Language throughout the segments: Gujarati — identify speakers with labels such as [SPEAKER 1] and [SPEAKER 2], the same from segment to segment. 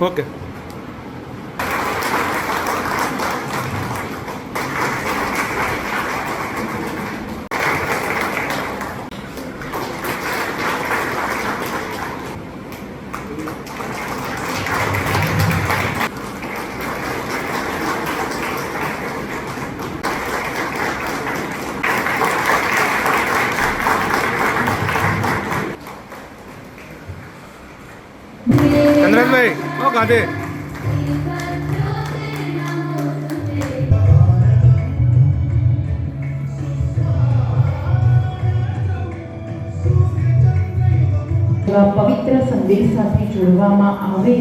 [SPEAKER 1] ఓకే
[SPEAKER 2] એવા પવિત્ર સંદેશ સાથે જોડવામાં આવે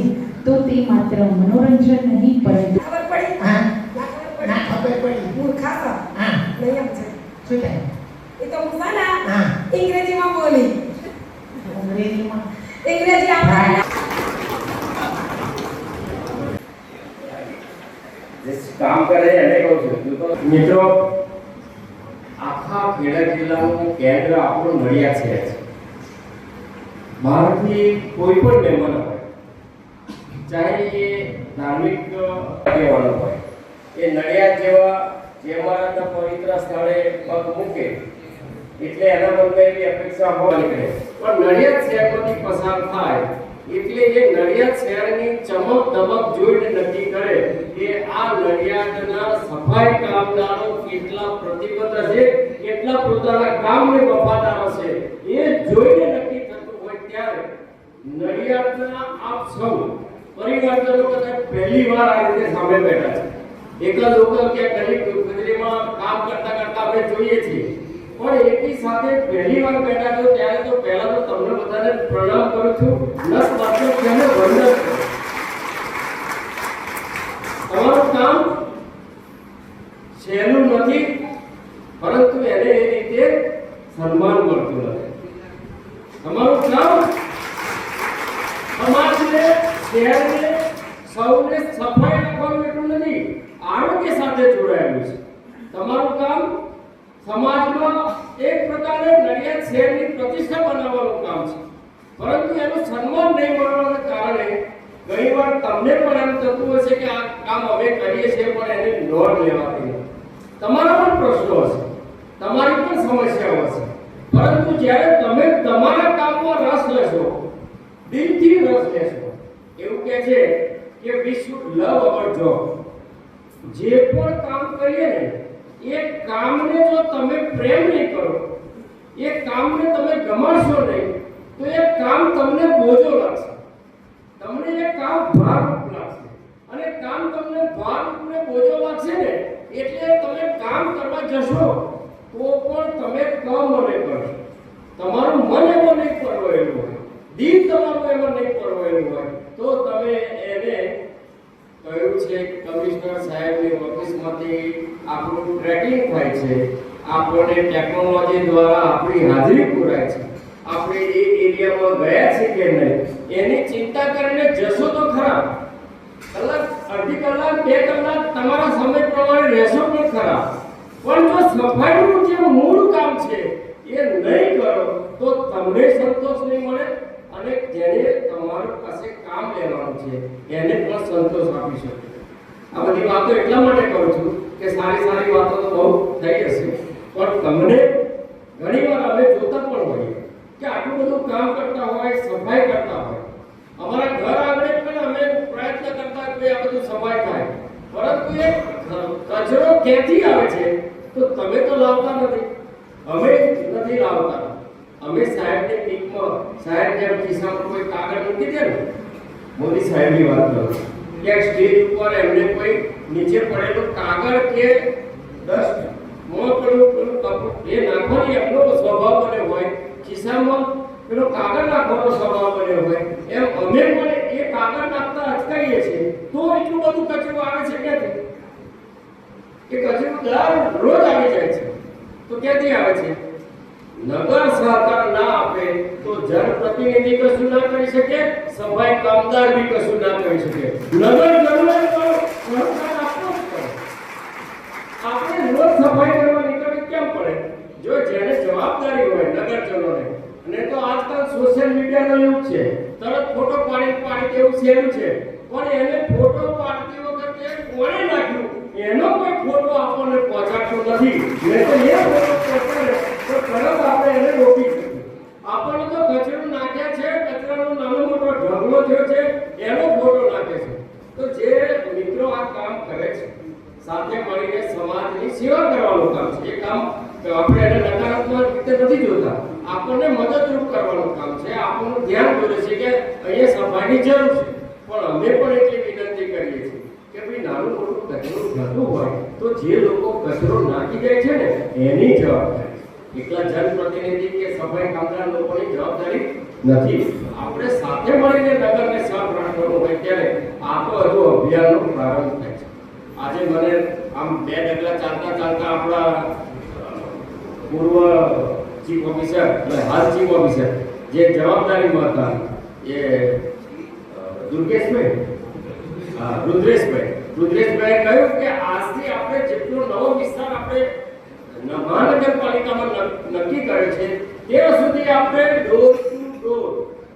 [SPEAKER 2] તો તે માત્ર મનોરંજન નહીં પરંતુ
[SPEAKER 3] ખબર પડી?
[SPEAKER 4] હા?
[SPEAKER 3] ના
[SPEAKER 4] ના
[SPEAKER 3] ખબર
[SPEAKER 4] ખબર પડી.
[SPEAKER 3] પડી હા. નહીં એમ છે.
[SPEAKER 4] શું થાય
[SPEAKER 3] એ તો હું છે ને
[SPEAKER 4] હા
[SPEAKER 3] અંગ્રેજીમાં બોલી
[SPEAKER 4] અંગ્રેજીમાં
[SPEAKER 3] અંગ્રેજી આપણે
[SPEAKER 5] જે કરે એને કહું છું. મિત્રો, આખા ખેડા જિલ્લાનું કેન્દ્ર આપણું શહેર છે. બહારથી કોઈ પણ મહેમાન હોય, ચાહે એ ધાર્મિક આગેવાનો હોય, એ નડિયાદ જેવા, જે મારા પવિત્ર સ્થળે પગ મૂકે, એટલે એના બદલે એવી અપેક્ષા હોય. પણ નડિયાદ શહેરમાંથી પસાર થાય એટલે એ નડિયાદ શહેરની ચમક ધમક જોઈને નક્કી કરે કે આ નડિયાદના સફાઈ કામદારો કેટલા પ્રતિબદ્ધ છે, કેટલા પોતાના કામને વફાદાર છે એ જોઈને નક્કી થતું હોય ત્યારે નડિયાદના આપ સૌ પરિવર્તનો કદાચ પહેલી વાર આ રીતે સામે બેઠા છે. એકલા લોકો કે ગરીબ ગુજરીમાં કામ કરતા કરતા આપણે જોઈએ છીએ. પણ એકી સાથે પહેલી વાર બેઠા છો ત્યારે તો પહેલા તો તમને બધાને પ્રણામ કરું છું. નસ માત્ર વંદન કરું તમારું કામ સહેલું નથી પરંતુ એને એ રીતે સન્માન મળતું નથી તમારું કામ સમાજને શહેરને સૌને સફાઈ રાખવાનું એટલું નથી આરોગ્ય સાથે જોડાયેલું છે તમારું કામ સમાજમાં એક પ્રકારે નડિયાદ શહેરની પ્રતિષ્ઠા બનાવવાનું કામ છે. પરંતુ એનું સન્માન નહીં મળવાના કારણે ઘણીવાર તમને પણ એમ થતું હશે કે આ કામ અમે કરીએ છીએ, પણ એને નોંધ લેવાતી તમારા પણ પ્રશ્નો હશે. તમારી પણ સમસ્યાઓ હશે. પરંતુ જ્યારે તમે તમારા કામમાં રસ લેશો, દિલથી રસ લેશો, એવું કહે છે કે we should love our job જે પણ કામ કરીએ ને, એ કામને જો તમે પ્રેમ નહીં એ કામને તમે ગમાડશો નહીં, તો એ કામ તમને બોજો લાગશે. તમને એ કામ ભારરૂપ લાગશે. અને કામ તમને ભારરૂપ ને બોજો લાગશે ને, એટલે તમે કામ કરવા જશો, તો પણ તમે કમને કરશો. તમારું મન એમાં નહીં પરવાયેલું હોય. દિલ તમારું એમાં નહીં પરવાયેલું હોય. તો તમે એને કહ્યું છે કમિશનર સાહેબની ઓફિસમાંથી આપણું ટ્રેકિંગ થાય છે. આપણને ટેકનોલોજી દ્વારા આપણી હાજરી પુરાય છે. આપણે એ એરિયામાં ગયા છે કે નહીં, એની ચિંતા કરીને જશો તો ખરા. કલાક, અડધી કલાક, બે કલાક તમારા સમય પ્રમાણે રહેશો પણ ખરા. પણ જો સફાઈનું જે મૂળ કામ છે, એ નહીં કરો, તો તમને સંતોષ નહીં મળે અને જેને તમારી પાસે કામ લેવાનું છે, એને પણ સંતોષ આપી શકે. આ બધી વાતો એટલા માટે કરું છું કે સારી સારી વાતો તો બહુ થઈ હશે પણ તમને ઘણીવાર અમે જોતા પણ હોઈએ કે આટલું બધું કામ કરતા હોય, સફાઈ કરતા હોય. અમારા ઘર આવડે પણ અમે પ્રયત્ન કરતા કે આ બધું સફાઈ થાય. પરંતુ એ કચરો ક્યાંથી આવે છે? તો તમે તો લાવતા નથી. અમે નથી લાવતા. અમે સાહેબની ટીમમાં સાહેબ જેમ ખિસ્સામાં કોઈ કાગળ મૂકી દે ને? મોદી સાહેબની વાત કરું. ક્યાંક સ્ટેજ ઉપર એમને કોઈ નીચે પડેલું કાગળ કે ડસ્ટ મોં સ્વભાવ બને હોય. ખિસ્સામાં પેલો કાગળ નાખવાનો સ્વભાવ બને હોય. એમ અમે એ કાગળ નાખતા તો એટલું બધું કચરો આવે છે ક્યાંથી? એ કચરો ક્યાંથી આવે છે? નગર સહકાર ના આપે, તો જનપ્રતિનિધિ કશું ના કરી શકે, સફાઈ કામદાર બી કશું ના કરી શકે. નગર જરૂર આપણે રોજ સફાઈ જો જેને જવાબદારી હોય નગરજનોને, અને તો આજકાલ સોશિયલ મીડિયાનો યુગ છે, તરત ફોટો પાડી પાડી દેવું સહેલું છે, પણ એને ફોટો પાડતી વખતે કોણે નાખ્યું? એનો કોઈ ફોટો આપણને પહોંચાડતો નથી. નહીં તો એ ફોટો પહોંચાડે તો તરત આપણે એને રોકી શકીએ. તો કચરું નાખ્યા છે, કચરાનો નાનો મોટો ઢગલો થયો છે, એનો ફોટો નાખે છે. તો જે મિત્રો આ કામ કરે છે, સાથે મળીને સમાજની સેવા કરવાનું કામ છે. એ કામ આપણે એને નકારાત્મક રીતે નથી જોતા. આપણને મદદરૂપ કરવાનું કામ છે. આપણું ધ્યાન દોરે છે કે અહીંયા સફાઈની જરૂર છે. પણ અમે પણ એટલી વિનંતી કરીએ છીએ કે ભાઈ નાનું મોટું કચરો થતું હોય તો જે લોકો કચરો નાખી જાય છે ને, એની જવાબદારી. એકલા જનપ્રતિનિધિ કે સફાઈ કામદાર લોકોની જવાબદારી નથી. આપણે સાથે મળીને નગરને સાફ રાખવાનું હોય ત્યારે આ તો હજુ અભિયાનનો પ્રારંભ થાય છે. આજે મને આમ બે ડગલા ચાલતા ચાલતા આપણા પૂર્વ ચીફ ઓફિસર અને હાલ ચીફ ઓફિસર જે જવાબદારીમાં હતા એ દુર્ગેશભાઈ. હા, રુદ્રેશભાઈ. રુદ્રેશભાઈએ કહ્યું કે આજથી આપણે જેટલો નવો વિસ્તાર આપણે મહાનગરપાલિકામાં નક્કી કરે છે, ત્યાં સુધી આપણે ડોર ટુ ડોર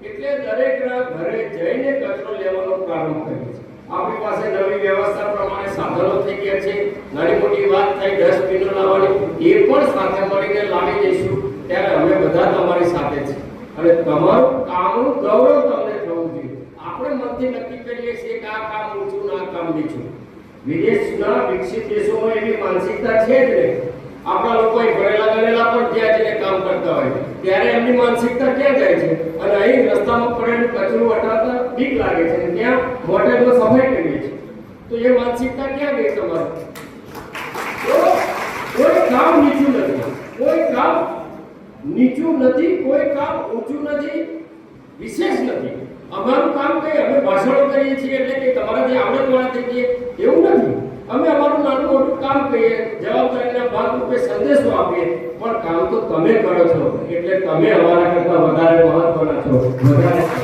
[SPEAKER 5] એટલે દરેકના ઘરે જઈને કચરો લેવાનો પ્રારંભ છીએ આપણી પાસે નવી વ્યવસ્થા પ્રમાણે સાધનો થઈ ગયા છે. નાની મોટી વાત થઈ ડસ્ટબિનો લાવવાની, એ પણ સાથે મળીને લાવી દઈશું. ત્યારે અમે બધા તમારી સાથે છે અને તમારું કામનું ગૌરવ તમને થવું જોઈએ. આપણે મનથી નક્કી કરીએ છીએ કે આ કામ ઊંચું ના કામ નીચું. વિદેશના વિકસિત દેશોમાં એવી માનસિકતા છે જ નહીં. આપણા લોકો ભણેલા ગણેલા પણ ત્યાં જઈને કામ કરતા હોય ત્યારે એમની માનસિકતા ક્યાં જાય છે? અને અહીં રસ્તામાં પડેલું કચરું હટાવતા બીક લાગે છે. ત્યાં મોટેલમાં સફાઈ કરીએ છીએ. તો એ માનસિકતા ક્યાં ગઈ તમારી? કોઈ કામ નીચું નથી. કોઈ કામ નીચું નથી, કોઈ કામ ઊંચું નથી, વિશેષ નથી. અમારું કામ કઈ અમે ભાષણો કરીએ છીએ એટલે કે તમારાથી આવડતવાળા થઈ ગઈએ એવું નથી. અમે અમારું નાનું મોટું કામ કહીએ, જવાબદારીના ભાગરૂપે સંદેશો આપીએ, પણ કામ તો તમે કરો છો. એટલે તમે અમારા કરતા વધારે મહત્વના છો. વધારે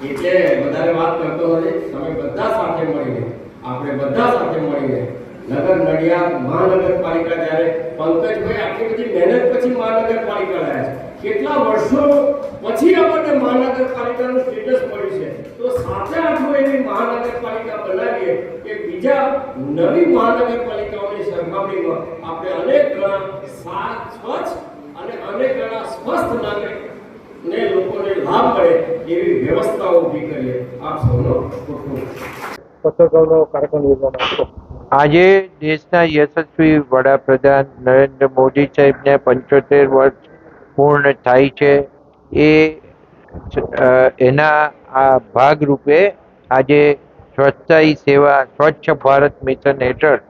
[SPEAKER 5] એટલે વધારે વાત કરતો નથી તમે બધા સાથે મળીને, આપણે બધા સાથે મળીને, નગર નડિયાદ મહાનગરપાલિકા જ્યારે પંકજભાઈ આટલી બધી મહેનત પછી મહાનગરપાલિકા લાયા છે. કેટલા વર્ષો પછી આપણને મહાનગરપાલિકાનું સ્ટેટસ મળ્યું છે. તો સાથે આપણે એવી મહાનગરપાલિકા બનાવીએ કે બીજા નવી મહાનગરપાલિકાઓની સરખામણીમાં આપણે અનેક ગણા સાત સ્વચ્છ અને અનેક ગણા સ્વસ્થ નાગરિક લોકોને પડે એવી વ્યવસ્થાઓ ઊભી કરીએ. આપ સૌનો ખૂબ ખૂબ
[SPEAKER 1] કાર્યક્રમ યોજવામાં
[SPEAKER 6] આજે દેશના યશસ્વી વડાપ્રધાન નરેન્દ્ર મોદી સાહેબને પંચોતેર વર્ષ પૂર્ણ થાય છે. એ એના આ ભાગરૂપે આજે સ્વચ્છતા સેવા સ્વચ્છ ભારત મિશન હેઠળ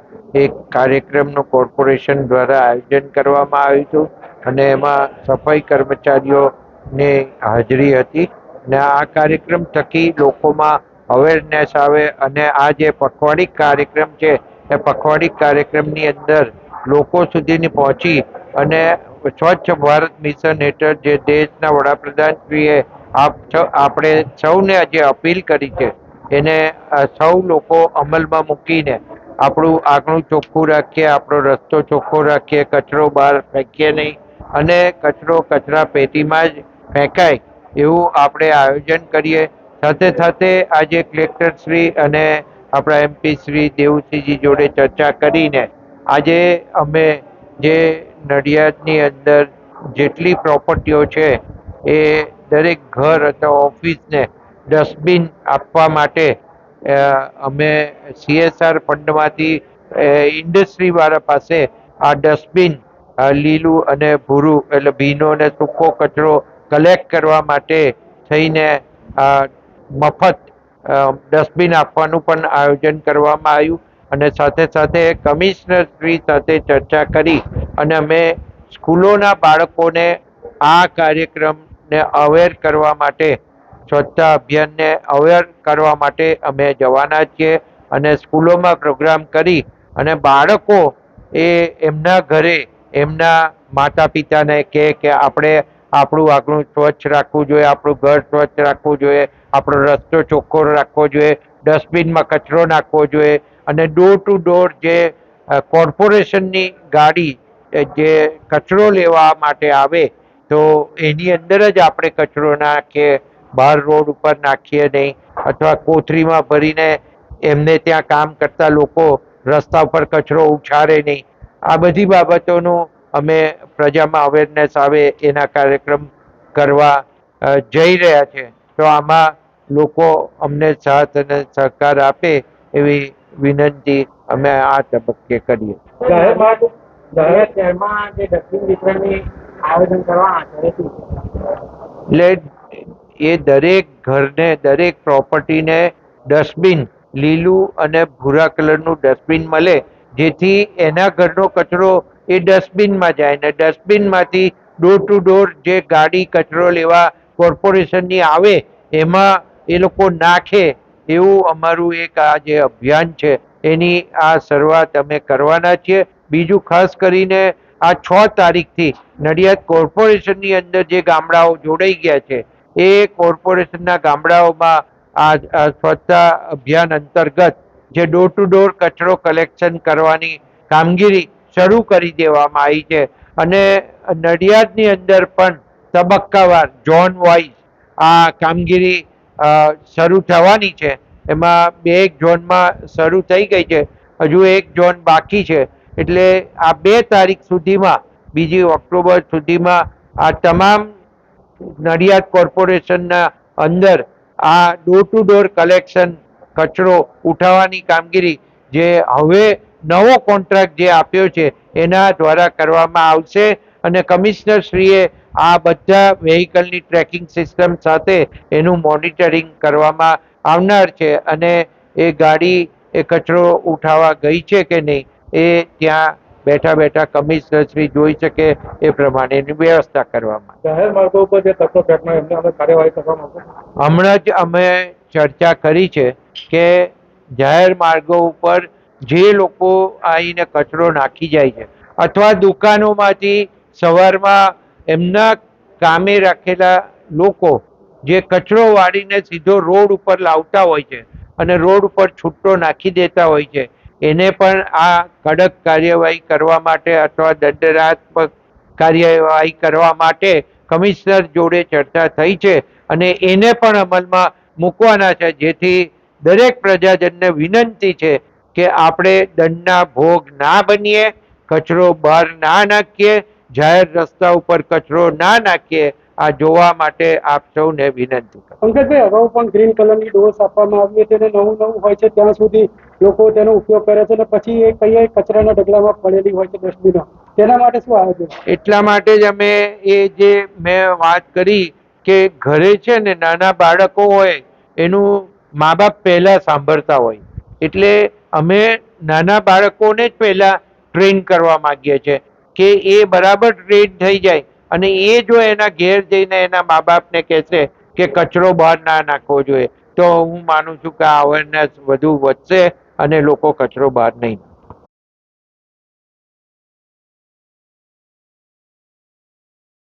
[SPEAKER 6] એક કાર્યક્રમનું કોર્પોરેશન દ્વારા આયોજન કરવામાં આવ્યું હતું. અને એમાં સફાઈ કર્મચારીઓની હાજરી હતી અને આ કાર્યક્રમ થકી લોકોમાં અવેરનેસ આવે અને આ જે પખવાડિક કાર્યક્રમ છે, એ પખવાડિક કાર્યક્રમની અંદર લોકો સુધીની પહોંચી અને સ્વચ્છ ભારત મિશન હેઠળ જે દેશના વડાપ્રધાનશ્રીએ આપ આપણે સૌને જે અપીલ કરી છે, એને સૌ લોકો અમલમાં મૂકીને આપણું આંગણું ચોખ્ખું રાખીએ, આપણો રસ્તો ચોખ્ખો રાખીએ, કચરો બહાર ફેંકીએ નહીં. અને કચરો કચરા પેટીમાં જ ફેંકાય એવું આપણે આયોજન કરીએ. સાથે સાથે આજે કલેક્ટર શ્રી અને આપણા એમપી શ્રી દેવુસિંહજી જોડે ચર્ચા કરીને આજે અમે જે નડિયાદની અંદર જેટલી પ્રોપર્ટીઓ છે એ દરેક ઘર અથવા ઓફિસને ડસ્ટબિન આપવા માટે અમે સીએસઆર ફંડમાંથી ઇન્ડસ્ટ્રીવાળા પાસે આ ડસ્ટબિન લીલું અને ભૂરું, એટલે ભીનો અને સૂકો કચરો કલેક્ટ કરવા માટે થઈને મફત ડસ્ટબિન આપવાનું પણ આયોજન કરવામાં આવ્યું. અને સાથે સાથે કમિશનર શ્રી સાથે ચર્ચા કરી અને અમે સ્કૂલોના બાળકોને આ કાર્યક્રમને અવેર કરવા માટે, સ્વચ્છતા અભિયાનને અવેર કરવા માટે અમે જવાના છીએ. અને સ્કૂલોમાં પ્રોગ્રામ કરી અને બાળકો એ એમના ઘરે એમના માતા પિતાને કહે કે આપણે આપણું આંગણું સ્વચ્છ રાખવું જોઈએ, આપણું ઘર સ્વચ્છ રાખવું જોઈએ, આપણો રસ્તો ચોખ્ખો રાખવો જોઈએ, ડસ્ટબિનમાં કચરો નાખવો જોઈએ અને ડોર ટુ ડોર જે કોર્પોરેશનની ગાડી જે કચરો લેવા માટે આવે, તો એની અંદર જ આપણે કચરો નાખીએ, બહાર રોડ ઉપર નાખીએ નહીં, અથવા કોથળીમાં ભરીને એમને ત્યાં કામ કરતા લોકો રસ્તા ઉપર કચરો ઉછાળે નહીં. આ બધી બાબતોનું અમે પ્રજામાં અવેરનેસ આવે એના કાર્યક્રમ કરવા જઈ રહ્યા છે. તો આમાં લોકો અમને સાથ અને સહકાર આપે એવી વિનંતી અમે આ તબક્કે કરીએ. એટલે એ દરેક ઘરને દરેક પ્રોપર્ટીને ડસ્ટબિન લીલું અને ભૂરા કલરનું ડસ્ટબિન મળે જેથી એના ઘરનો કચરો એ ડસ્ટબિનમાં જાય ને ડસ્ટબિનમાંથી ડોર ટુ ડોર જે ગાડી, કચરો લેવા કોર્પોરેશનની આવે, એમાં એ લોકો નાખે એવું અમારું એક આ જે અભિયાન છે, એની આ શરૂઆત અમે કરવાના છીએ. બીજું ખાસ કરીને આ છ તારીખથી નડિયાદ કોર્પોરેશનની અંદર જે ગામડાઓ જોડાઈ ગયા છે, એ કોર્પોરેશનના ગામડાઓમાં આ સ્વચ્છતા અભિયાન અંતર્ગત જે ડોર ટુ ડોર કચરો કલેક્શન કરવાની કામગીરી શરૂ કરી દેવામાં આવી છે. અને નડિયાદની અંદર પણ તબક્કાવાર ઝોન વાઇઝ આ કામગીરી શરૂ થવાની છે. એમાં બે એક ઝોનમાં શરૂ થઈ ગઈ છે. હજુ એક ઝોન બાકી છે. એટલે આ બે તારીખ સુધીમાં, બીજી ઓક્ટોબર સુધીમાં આ તમામ નડિયાદ કોર્પોરેશનના અંદર આ ડોર ટુ ડોર કલેક્શન કચરો ઉઠાવવાની કામગીરી જે હવે નવો કોન્ટ્રાક્ટ જે આપ્યો છે એના દ્વારા કરવામાં આવશે અને કમિશનર શ્રીએ આ બધા વેહિકલની ટ્રેકિંગ સિસ્ટમ સાથે એનું મોનિટરિંગ કરવામાં આવનાર છે અને એ ગાડી એ કચરો ઉઠાવવા ગઈ છે કે નહીં એ ત્યાં બેઠા બેઠા કમિશનરશ્રી જોઈ શકે એ પ્રમાણેની વ્યવસ્થા કરવામાં.
[SPEAKER 1] જાહેર માર્ગો ઉપર જે કચરો ફેંકનાર એમને અમે કાર્યવાહી કરવામાં
[SPEAKER 6] હમણાં જ અમે ચર્ચા કરી છે કે જાહેર માર્ગો ઉપર જે લોકો આવીને કચરો નાખી જાય છે અથવા દુકાનોમાંથી સવારમાં એમના કામે રાખેલા લોકો જે કચરો વાળીને સીધો રોડ ઉપર લાવતા હોય છે અને રોડ ઉપર છૂટો નાખી દેતા હોય છે, એને પણ આ કડક કાર્યવાહી કરવા માટે અથવા દંડનાત્મક કાર્યવાહી કરવા માટે કમિશનર જોડે ચર્ચા થઈ છે અને એને પણ અમલમાં મૂકવાના છે. જેથી દરેક પ્રજાજનને વિનંતી છે કે આપણે દંડના ભોગ ના બનીએ કચરો બહાર ના નાખીએ જાહેર રસ્તા ઉપર કચરો ના નાખીએ આ જોવા માટે આપ સૌને વિનંતી કરું.
[SPEAKER 1] પંકજભાઈ અગાઉ પણ ગ્રીન કલરની ડોઝ આપવામાં આવી હતી અને નવું નવું હોય છે ત્યાં સુધી લોકો તેનો ઉપયોગ કરે છે અને પછી એ કઈ કચરાના ઢગલામાં પડેલી હોય છે ડસ્ટબિનો તેના માટે શું આયોજન?
[SPEAKER 6] એટલા માટે જ અમે એ જે મેં વાત કરી કે ઘરે છે ને નાના બાળકો હોય એનું મા બાપ પહેલા સાંભળતા હોય એટલે અમે નાના બાળકોને જ પહેલા ટ્રેન કરવા માંગીએ છીએ કે એ બરાબર ટ્રેન થઈ જાય અને એ જો એના ઘેર જઈને એના મા બાપને કહેશે કે કચરો બહાર ના નાખવો જોઈએ, તો હું માનું છું કે આ અવેરનેસ વધુ વધશે અને લોકો કચરો બહાર નહીં.